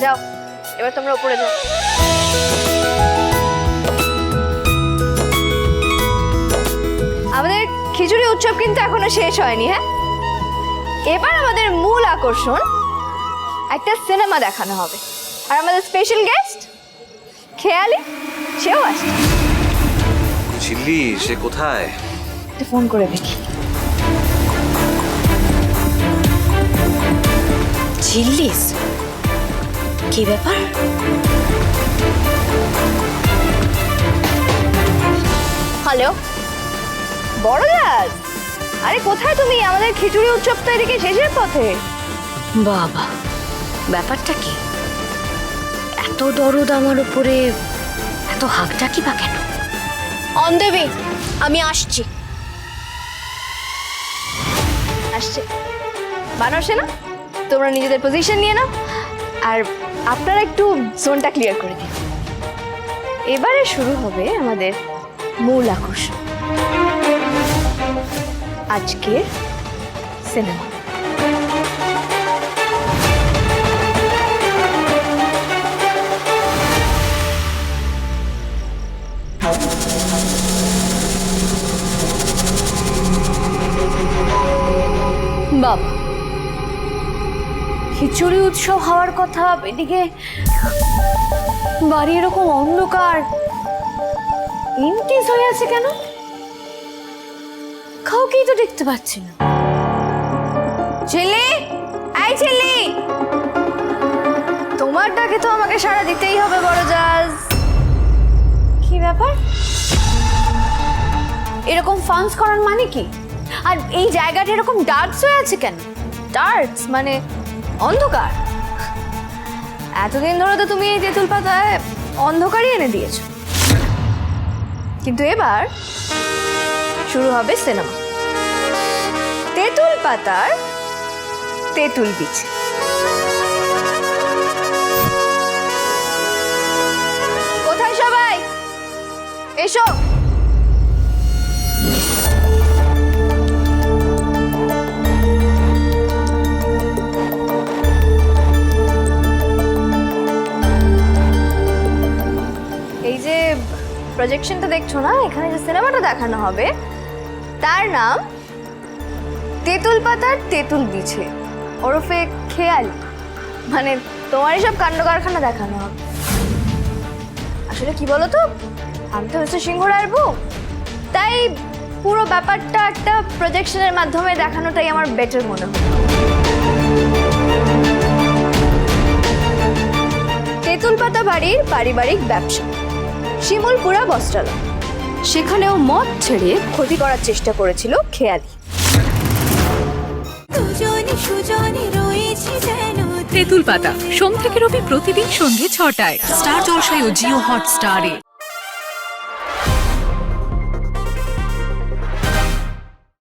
এবার তোমরা উপরে যাও। আমাদের খিচুড়ি উৎসব কিন্তু এখনও শেষ হয়নি হ্যাঁ? এবার আমাদের মূল আকর্ষণ একটা সিনেমা দেখানো হবে। আর আমাদের স্পেশাল গেস্ট খেয়ালি সেও আসছে। ঝিল্লি সে কোথায়? একটু ফোন করে দেখি। ঝিল্লিস? কি ব্যাপার? হ্যালো? বড় দাস? আরে কোথায় তুমি? আমাদের খিচুড়ি উৎসব তো এদিকে শেষের পথে। বাবা ব্যাপারটা কি? এত দরদ আমার উপরে এত হাকটা কি বা কেন? অন দেবে আমি আসছি। আসছে। বানরসে না তোমরা নিজেদের পজিশন নিয়ে নাও। আর আপনারা একটু জোনটা ক্লিয়ার করে দিন। এবারে শুরু হবে আমাদের মূল আকর্ষণ। আজকে সিনেমা বাবা খিচুড়ি উৎসব হওয়ার কথা, এদিকে বাড়ি এরকম অন্ধকার। ইনটিস হয়ে আছে কেন? কাউকেই তো দেখতে পাচ্ছি না। ছেলে! আই ছেলে! তোমার ডাকে তো আমাকে সাড়া দিতেই হবে, বড় জাজ। কি ব্যাপার? এরকম ফান্স করার মানে কি? আর এই জায়গাটা এরকম ডার্কস হয়ে আছে কেন? ডার্কস মানে অন্ধকার? এতদিন ধরে তো তুমি এই তেঁতুল পাতায় অন্ধকারই এনে দিয়েছ। কিন্তু এবার শুরু হবে সিনেমা। তেঁতুল পাতার তেঁতুল বীজ। কোথায় সবাই? এসো। প্রজেকশনটা দেখছ না? এখানে যে সিনেমাটা দেখানো হবে, তার নাম তেঁতুল পাতার তেঁতুল বিছে। ওরফে খেয়াল। মানে তোমার সব কাণ্ড কারখানা দেখানো হবে। আসলে কি বলো তো আমি তো হচ্ছে সিংহ রায়ের তাই পুরো ব্যাপারটা একটা প্রজেকশনের মাধ্যমে দেখানোটাই আমার বেটার মনে হয়। তেঁতুল পাতা বাড়ির পারিবারিক ব্যবসা। শিমুলপুরা বস্ত্রালয় সেখানেও মদ ছেড়ে ক্ষতি করার চেষ্টা করেছিল খেয়ালি। দুজনে সুজনে রয়েছে যেন তেঁতুল পাতা সোম থেকে রবি প্রতিদিন সন্ধে ছটায়। স্টার জলসায় ও জিও হটস্টারে।